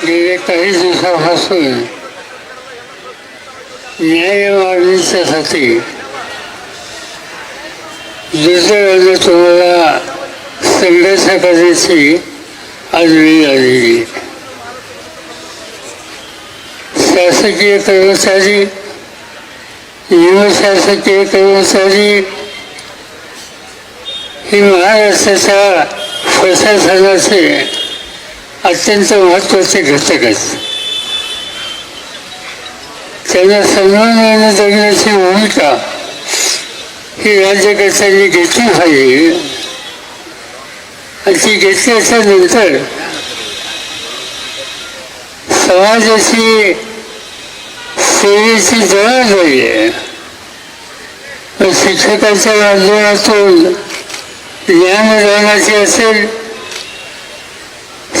काही दिवसापासून न्याय मागणीच्यासाठी दुसऱ्या तुम्हाला संघर्ष करण्याची आज वेळ आलेली शासकीय कर्मचारी निमशासकीय कर्मचारी ही महाराष्ट्राच्या प्रशासनाचे अत्यंत महत्त्वाचे घटक आहेत. त्यांना सन्मानाने जगण्याची भूमिका ही राज्यकर्त्यांनी घेतली पाहिजे आणि ती घेतल्याच्या नंतर समाजाची सेवेची जबाबदारी आहे मग शिक्षकाच्या माध्यमातून ज्ञानदानाची असेल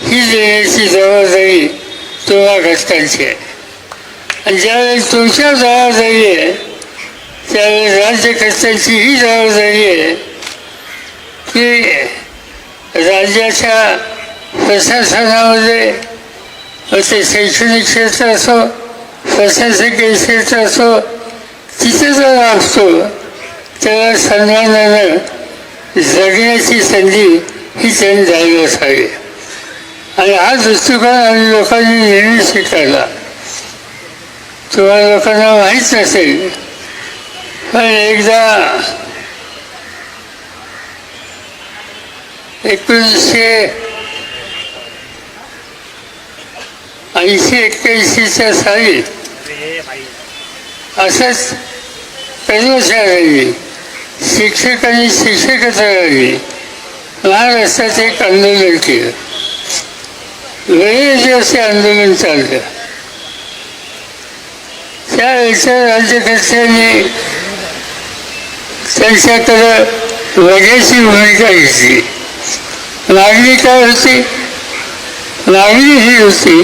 ही देण्याची जबाबदारी तुम्हा घटकांची आहे. आणि ज्यावेळेस तुमच्या जबाबदारी आहे त्यावेळेस राज्य राज्यकर्त्यांची ही जबाबदारी आहे की राज्याच्या प्रशासनामध्ये मग ते शैक्षणिक क्षेत्र असो प्रशासकीय क्षेत्र असो तिथे जर असतो त्याला सन्मानानं जगण्याची संधी ही त्यांनी द्यायला असावी आणि हा दृष्टिकोन आम्ही लोकांनी नेहमी स्वीकारला तुम्हाला लोकांना माहीत नसेल पण एकदा एकोणीसशे ऐंशी एक्क्याऐंशीच्या साली असंच कर्मचाऱ्यांनी शिक्षकांनी आणि राहिली महाराष्ट्रात एक आंदोलन केलं. वेळेचे असे आंदोलन चाललं त्यावेळेच्या राज्यकर्त्यांनी त्यांच्याकडं वजाची भूमिका घेतली. मागणी काय होती. मागणी ही होती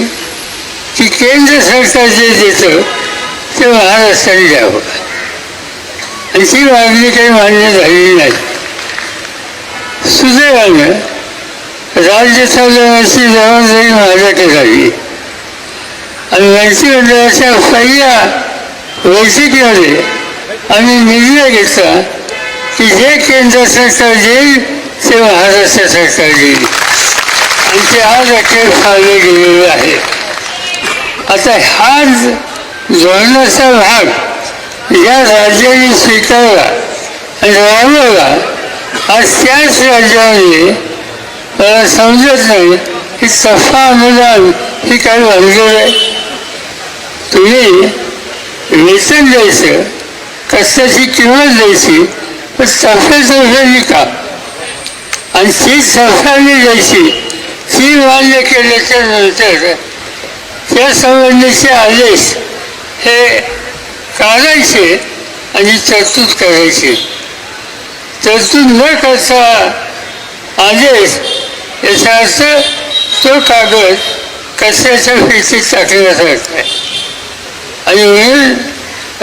की केंद्र सरकार जे देतं ते महाराष्ट्राने द्यावं. आणि ती मागणी काही मान्य झालेली नाही. सुदैवानं राज्य चालवण्याची जबाबदारी माझ्याकडे झाली आणि मंत्रिमंडळाच्या पहिल्या बैठकीमध्ये आम्ही निर्णय घेतला की जे केंद्र सरकार देईल ते महाराष्ट्र सरकार देईल. आणि ते आज अखेर फाळले गेलेले आहे आता हा धोरणाचा भाग या राज्याने स्वीकारला आणि राबवला. आज त्याच राज्यामध्ये समजत नाही. की सफा अनुदान ही काय भानगड आहे? तुम्ही वेतन द्यायचं कष्टाची किंमत द्यायची पण सफेतर्फे का आणि ती सफाने द्यायची ती मान्य केल्याच्यानंतर त्या संबंधीचे आदेश हे काढायचे आणि तरतूद करायची. तरतूद न करता आदेश याचा अर्थ तो कागद कचऱ्याच्या फिरतीत टाकण्यासारखा आहे आणि म्हणून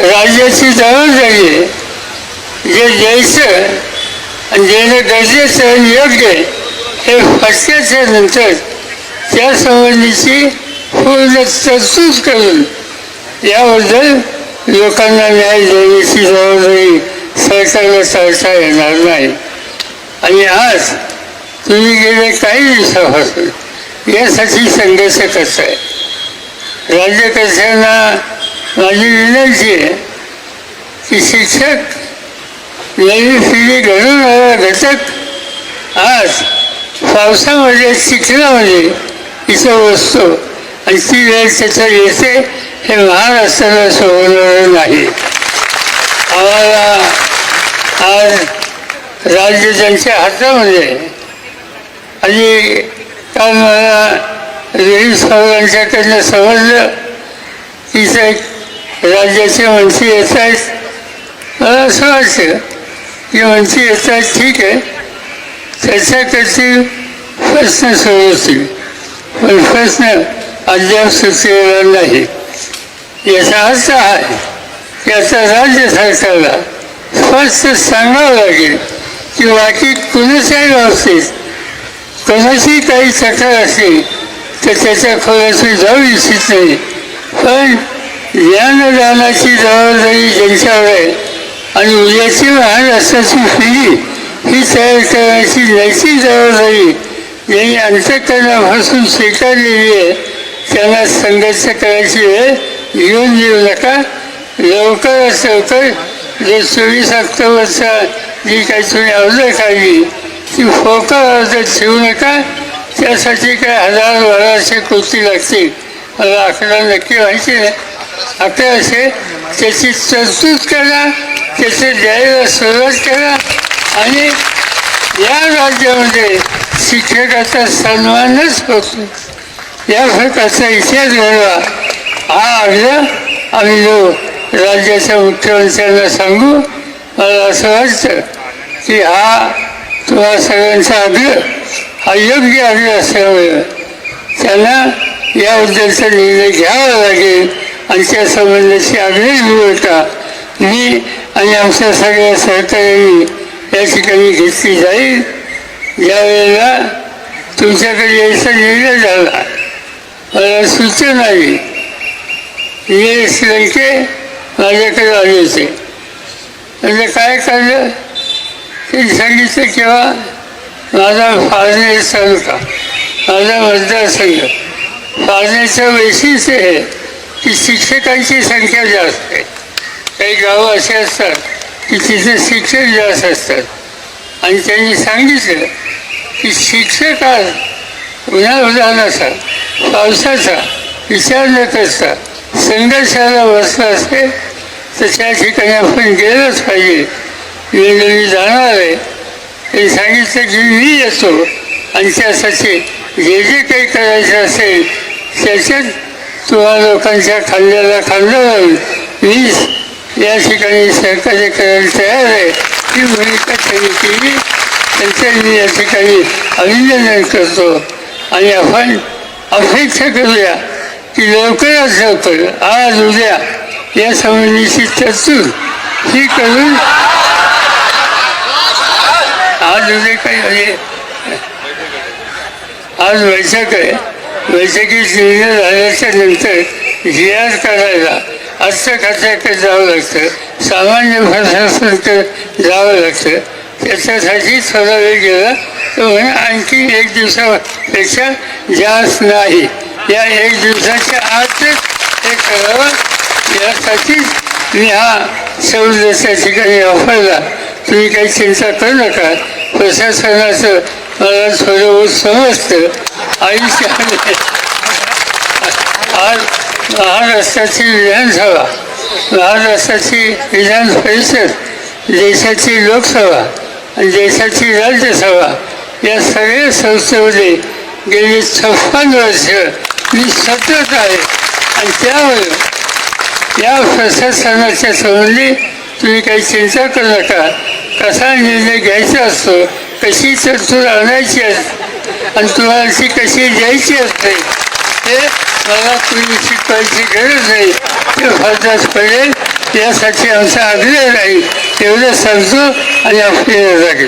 राज्याची जबाबदारी आहे जे द्यायचं आणि देणं गरजेचं योग्य आहे हे फटक्याच्या नंतर त्यासंबंधीची पूर्ण तरतूद करून याबद्दल लोकांना न्याय देण्याची जबाबदारी सरकारला टाळता येणार नाही. आणि आज तुम्ही गेले काही दिवसापासून. यासाठी संघर्ष करताय. राज्यकर्त्यांना माझी विनंती आहे की शिक्षक नवी पिढी घडवणारा घटक. आज पावसामध्ये शिक्षणामध्ये इथं बसतो आणि ती वेळ त्याचं येते हे महाराष्ट्राला सोडवणार नाही. आम्हाला आज राज्य त्यांच्या हातामध्ये आहे. आणि काल मला साहेबांच्याकडनं समजलं की साहेब राज्याचे मंत्री येत आहेत मला असं वाटतं की मंत्री येत आहेत ठीक आहे. चर्चा करतील प्रश्न सोडवतील. पण प्रश्न अद्याप सुचलेला नाही. याचा अर्थ हा आहे की आता राज्य सरकारला स्पष्ट सांगावं लागेल की बाकी कुणाच्याही बाबतीत कोणाची काही तक्रार असेल तर त्याच्या खोलाशी जाऊ इच्छित नाही. पण ज्ञानदानाची जबाबदारी ज्यांच्यावर आहे आणि उद्याची महाराष्ट्राची पिढी ही तयार करण्याची नैतिक जबाबदारी ज्यांनी अंतकरणापासून स्वीकारलेली आहे त्यांना संघर्ष करायची वेळ येऊन देऊ नका. लवकरात लवकर जे चोवीस ऑक्टोबरचा जी काही तुम्ही अर्ज काढली ती फोका अर्ज ठेवू नका त्यासाठी काय हजार बाराशे कृती लागतील मला आकडा नक्की माहिती नाही अकराशे त्याची तरतूद करा त्याचे द्यायला सुरुवात करा आणि या राज्यामध्ये शिक्षकाचा सन्मानच होतो. या प्रकारचा इतिहास घडवा. हा आग्रह आम्ही जो राज्याच्या मुख्यमंत्र्यांना सांगू मला असं वाटतं की हा किंवा सगळ्यांचा आग्रह हा योग्य आग्रह असल्यामुळे त्यांना याबद्दलचा निर्णय घ्यावा लागेल आणि त्या संबंधाची आग्रही भूमिका मी आणि आमच्या सगळ्या सहकार्यांनी या ठिकाणी घेतली जाईल. ज्यावेळेला तुमच्याकडे यायचा निर्णय झाला. मला सूचना आली निलेश लंके माझ्याकडे आले होते. म्हणजे काय काढलं ते सांगितलं किंवा माझा फाळणे तालुका माझा मतदारसंघ फाळण्याचं वैशिष्ट्य हे की शिक्षकांची संख्या जास्त आहे. काही गावं असे असतात की तिथे शिक्षक जास्त असतात. आणि त्यांनी सांगितलं की शिक्षक आज उन्हाळ्याचा पावसाचा विचार न करता संघर्षाला बसला असते तर त्या ठिकाणी आपण गेलंच पाहिजे. वेळोवेळी जाणार आहे. हे सांगितलं की मी येतो आणि त्यासाठी जे जे काही करायचं असेल त्याच्यात तुम्हा लोकांच्या खांद्याला खांदा लावून मी या ठिकाणी सहकार्य करायला तयार आहे. ही भूमिका त्यांनी केली. त्यांचं मी या ठिकाणी अभिनंदन करतो आणि आपण अपेक्षा करूया की लवकरात लवकर आज उद्या या संबंधीची तरतूद ही करून आज जे काही म्हणजे आज वैशाख आहे वैशाखी निर्णय झाल्याच्यानंतर जी आर करायला अर्थ खात्याकडे जावं लागतं सामान्य प्रशासनाकडे जावं लागतं त्याच्यासाठी थोडा वेळ गेला तर म्हणजे आणखी एक दिवसापेक्षा जास्त नाही या एक दिवसाच्या आतच हे करावं यासाठीच मी हा सौर त्या ठिकाणी वापरला तुम्ही काही चिंता करू नका प्रशासनाचं मला थोडं समजतं आयुष्याने आज महाराष्ट्राची विधानसभा महाराष्ट्राची विधान परिषद देशाची लोकसभा आणि देशाची राज्यसभा या सगळ्या संस्थेमध्ये गेली छप्पन वर्ष मी सतत आहे आणि त्यामुळे या प्रशासनाच्या संबंधी तुम्ही काही चिंता करू नका कसा निर्णय घ्यायचा असतो कशी तरतूद आणायची असते आणि तुम्हाला ती कशी द्यायची असते? हे मला तुम्ही शिकवायची गरज नाही ते फरदास पडेल यासाठी आमचा आग्रह राहील. एवढं समजू आणि आपल्याला लागेल